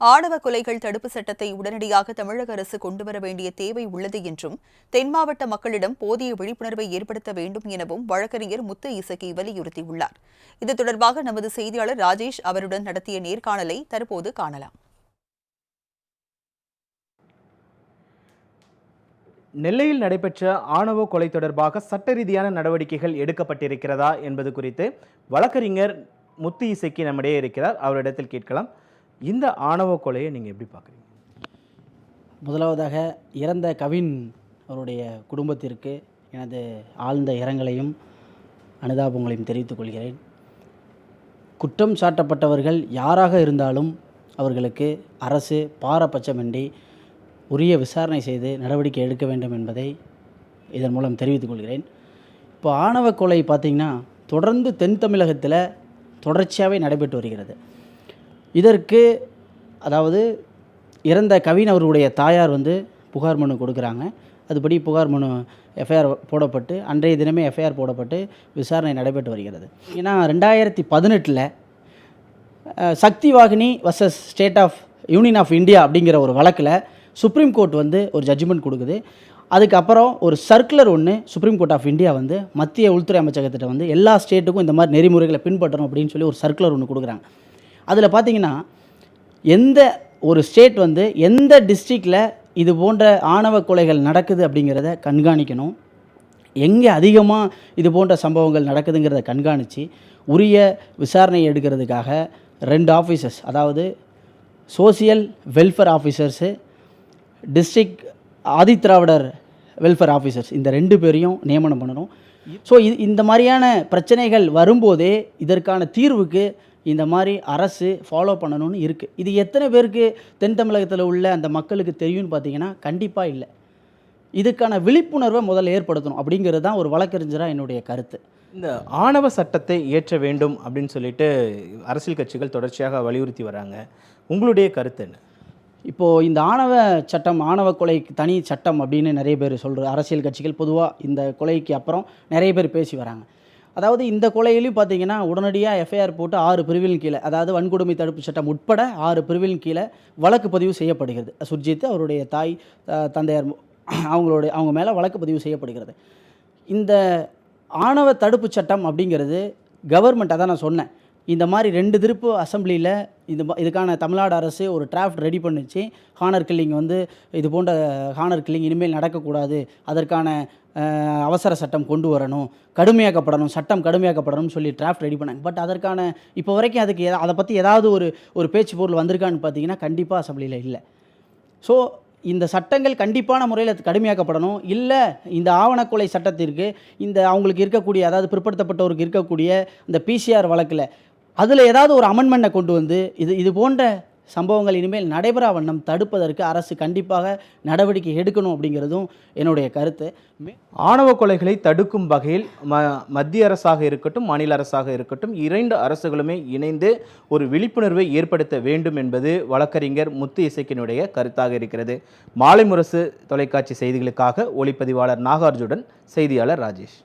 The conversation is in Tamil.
ஆணவ கொலைகள் தடுப்பு சட்டத்தை உடனடியாக தமிழக அரசு கொண்டுவர வேண்டிய தேவை உள்ளது என்றும் தென் மாவட்ட மக்களிடம் போதிய விழிப்புணர்வை ஏற்படுத்த வேண்டும் எனவும் வழக்கறிஞர் முத்து இசக்கி வலியுறுத்தியுள்ளார். இது தொடர்பாக நமது செய்தியாளர் ராஜேஷ் அவருடன் நடத்திய நேர்காணலை தற்போது காணலாம். நெல்லையில் நடைபெற்ற ஆணவ கொலை தொடர்பாக சட்ட ரீதியான நடவடிக்கைகள் எடுக்கப்பட்டிருக்கிறதா என்பது குறித்து வழக்கறிஞர் முத்து இசைக்கு நம்மிடையே இருக்கிறார். அவரிடத்தில் கேட்கலாம். இந்த ஆணவ கொலையை நீங்கள் எப்படி பார்க்குறீங்க? முதலாவதாக இறந்த கவின் அவருடைய குடும்பத்திற்கு எனது ஆழ்ந்த இரங்கலையும் அனுதாபங்களையும் தெரிவித்துக் கொள்கிறேன். குற்றம் சாட்டப்பட்டவர்கள் யாராக இருந்தாலும் அவர்களுக்கு அரசு பாரபட்சமின்றி உரிய விசாரணை செய்து நடவடிக்கை எடுக்க வேண்டும் என்பதை இதன் மூலம் தெரிவித்துக் கொள்கிறேன். இப்போ ஆணவ கொலை பார்த்திங்கன்னா தொடர்ந்து தென் தமிழகத்தில் தொடர்ச்சியாகவே நடைபெற்று வருகிறது. இதற்கு அதாவது இறந்த கவின் அவருடைய தாயார் வந்து புகார் மனு கொடுக்குறாங்க. அதுபடி புகார் மனு எஃப்ஐஆர் போடப்பட்டு அன்றைய தினமே எஃப்ஐஆர் போடப்பட்டு விசாரணை நடைபெற்று வருகிறது. ஏன்னா ரெண்டாயிரத்தி பதினெட்டில் Shakti Vahini versus state of union of India அப்படிங்கிற ஒரு வழக்கில் சுப்ரீம் கோர்ட் வந்து ஒரு ஜட்ஜ்மெண்ட் கொடுக்குது. அதுக்கப்புறம் ஒரு சர்க்குலர் ஒன்று சுப்ரீம் கோர்ட் ஆஃப் இந்தியா வந்து மத்திய உள்துறை அமைச்சகத்திட்ட வந்து எல்லா ஸ்டேட்டுக்கும் இந்த மாதிரி நெறிமுறைகளை பின்பற்றணும் அப்படின்னு சொல்லி ஒரு சர்க்குலர் ஒன்று கொடுக்குறாங்க. அதில் பார்த்தீங்கன்னா எந்த ஒரு ஸ்டேட் வந்து எந்த டிஸ்ட்ரிக்டில் இது போன்ற ஆணவ கொலைகள் நடக்குது அப்படிங்கிறத கண்காணிக்கணும். எங்கே அதிகமாக இது போன்ற சம்பவங்கள் நடக்குதுங்கிறத கண்காணித்து உரிய விசாரணை எடுக்கிறதுக்காக ரெண்டு ஆஃபீஸர்ஸ் அதாவது social welfare officers district Adidravidar welfare officers இந்த ரெண்டு பேரையும் நியமனம் பண்ணணும். ஸோ இது இந்த மாதிரியான பிரச்சனைகள் வரும்போதே இதற்கான தீர்வுக்கு இந்த மாதிரி அரசு ஃபாலோ பண்ணணும்னு இருக்குது இது எத்தனை பேருக்கு தென் தமிழகத்தில் உள்ள அந்த மக்களுக்கு தெரியும்னு பார்த்தீங்கன்னா கண்டிப்பாக இல்லை. இதுக்கான விழிப்புணர்வை முதல்ல ஏற்படுத்தணும் அப்படிங்கிறது தான் ஒரு வழக்கறிஞராக என்னுடைய கருத்து. இந்த ஆணவ சட்டத்தை இயற்ற வேண்டும் அப்படின்னு சொல்லிட்டு அரசியல் கட்சிகள் தொடர்ச்சியாக வலியுறுத்தி வராங்க. உங்களுடைய கருத்து என்ன? இப்போது இந்த ஆணவ சட்டம் ஆணவ கொலைக்கு தனி சட்டம் அப்படின்னு நிறைய பேர் சொல்கிற அரசியல் கட்சிகள் பொதுவாக இந்த கொலைக்கு அப்புறம் நிறைய பேர் பேசி வராங்க. அதாவது இந்த கொலையிலையும் பார்த்தீங்கன்னா உடனடியாக எஃப்ஐஆர் போட்டு ஆறு பிரிவின் கீழே அதாவது வன்கொடுமை தடுப்பு சட்டம் உட்பட ஆறு பிரிவின் கீழே வழக்கு பதிவு செய்யப்படுகிறது. சுர்ஜித் அவருடைய தாய் த- தந்தையார் அவங்களுடைய அவங்க மேலே வழக்கு பதிவு செய்யப்படுகிறது. இந்த ஆணவ தடுப்பு சட்டம் அப்படிங்கிறது கவர்மெண்ட் அதான் நான் சொன்னேன். இந்த மாதிரி ரெண்டு திருப்பு அசம்பிளியில் இந்த இதுக்கான தமிழ்நாடு அரசு ஒரு டிராஃப்ட் ரெடி பண்ணுச்சு. ஹானர் கில்லிங் வந்து இது போன்ற ஹானர் கில்லிங் இனிமேல் நடக்கக்கூடாது. அதற்கான அவசர சட்டம் கொண்டு வரணும். கடுமையாக்கப்படணும் சட்டம் கடுமையாக்கப்படணும்னு சொல்லி டிராஃப்ட் ரெடி பண்ணாங்க. பட் அதற்கான இப்போ வரைக்கும் அதுக்கு எதா- அதை பற்றி ஏதாவது ஒரு ஒரு பேச்சு பொருள் வந்திருக்கான்னு பார்த்தீங்கன்னா கண்டிப்பாக அசம்பிளியில் இல்லை. ஸோ இந்த சட்டங்கள் கண்டிப்பான முறையில் கடுமையாக்கப்படணும். இல்லை இந்த ஆவணக்கொலை சட்டத்திற்கு இந்த அவங்களுக்கு இருக்கக்கூடிய அதாவது பிற்படுத்தப்பட்டவருக்கு இருக்கக்கூடிய இந்த பிசிஆர் வழக்கில் அதில் ஏதாவது ஒரு அமெண்ட்மெண்ட்டை கொண்டு வந்து இது இது போன்ற சம்பவங்கள் இனிமேல் நடைபெறா வண்ணம் தடுப்பதற்கு அரசு கண்டிப்பாக நடவடிக்கை எடுக்கணும் அப்படிங்கிறதும் என்னுடைய கருத்து. ஆணவ கொலைகளை தடுக்கும் வகையில் ம மத்திய அரசாக இருக்கட்டும் மாநில அரசாக இருக்கட்டும் இரண்டு அரசுகளுமே இணைந்து ஒரு விழிப்புணர்வை ஏற்படுத்த வேண்டும் என்பது வழக்கறிஞர் முத்து இசைக்கினுடைய கருத்தாக இருக்கிறது. மாலை முரசு தொலைக்காட்சி செய்திகளுக்காக ஒளிப்பதிவாளர் நாகார்ஜுடன் செய்தியாளர் ராஜேஷ்.